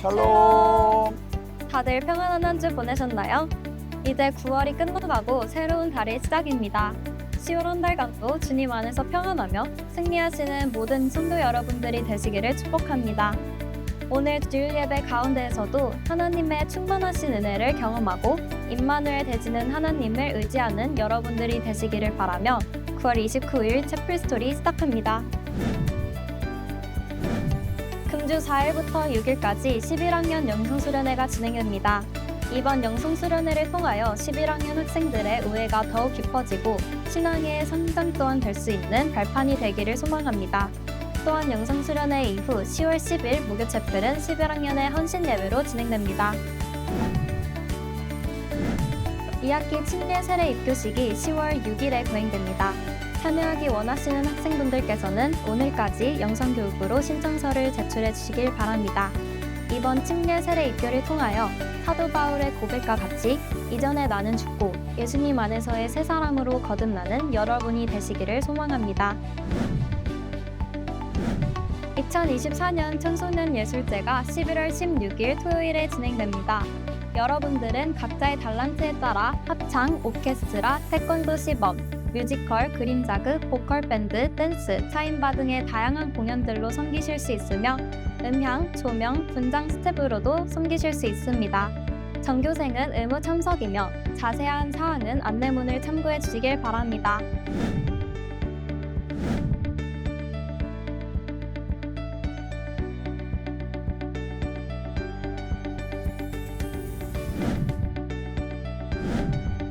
샬롬. 다들 평안한 한 주 보내셨나요? 이제 9월이 끝나가고 새로운 달의 시작입니다. 10월 한 달간도 주님 안에서 평안하며 승리하시는 모든 성도 여러분들이 되시기를 축복합니다. 오늘 주일 예배 가운데에서도 하나님의 충만하신 은혜를 경험하고 임마누엘 되지는 하나님을 의지하는 여러분들이 되시기를 바라며 9월 29일 채플 스토리 시작합니다. 금주 4일부터 6일까지 11학년 영성수련회가 진행됩니다. 이번 영성수련회를 통하여 11학년 학생들의 우애가 더욱 깊어지고 신앙의 성장 또한 될 수 있는 발판이 되기를 소망합니다. 또한 영성수련회 이후 10월 10일 목요 채플은 11학년의 헌신 예배로 진행됩니다. 2학기 침례 세례 입교식이 10월 6일에 거행됩니다. 참여하기 원하시는 학생분들께서는 오늘까지 영성교육부로 신청서를 제출해 주시길 바랍니다. 이번 침례 세례 입교를 통하여 사도 바울의 고백과 같이 이전에 나는 죽고 예수님 안에서의 새 사람으로 거듭나는 여러분이 되시기를 소망합니다. 2024년 청소년 예술제가 11월 16일 토요일에 진행됩니다. 여러분들은 각자의 달란트에 따라 합창, 오케스트라, 태권도 시범, 뮤지컬, 그림 자극, 보컬 밴드, 댄스, 차인바 등의 다양한 공연들로 섬기실 수 있으며 음향, 조명, 분장 스텝으로도 섬기실 수 있습니다. 전교생은 의무 참석이며 자세한 사항은 안내문을 참고해 주시길 바랍니다.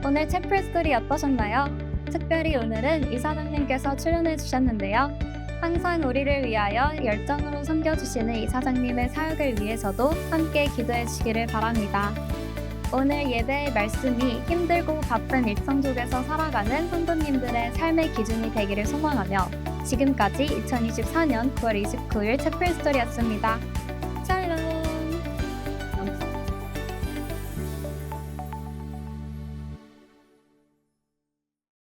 오늘 채플 스토리 어떠셨나요? 특별히 오늘은 이사장님께서 출연해 주셨는데요. 항상 우리를 위하여 열정으로 섬겨주시는 이사장님의 사역을 위해서도 함께 기도해 주시기를 바랍니다. 오늘 예배의 말씀이 힘들고 바쁜 일상 속에서 살아가는 성도님들의 삶의 기준이 되기를 소망하며 지금까지 2024년 9월 29일 채플 스토리였습니다.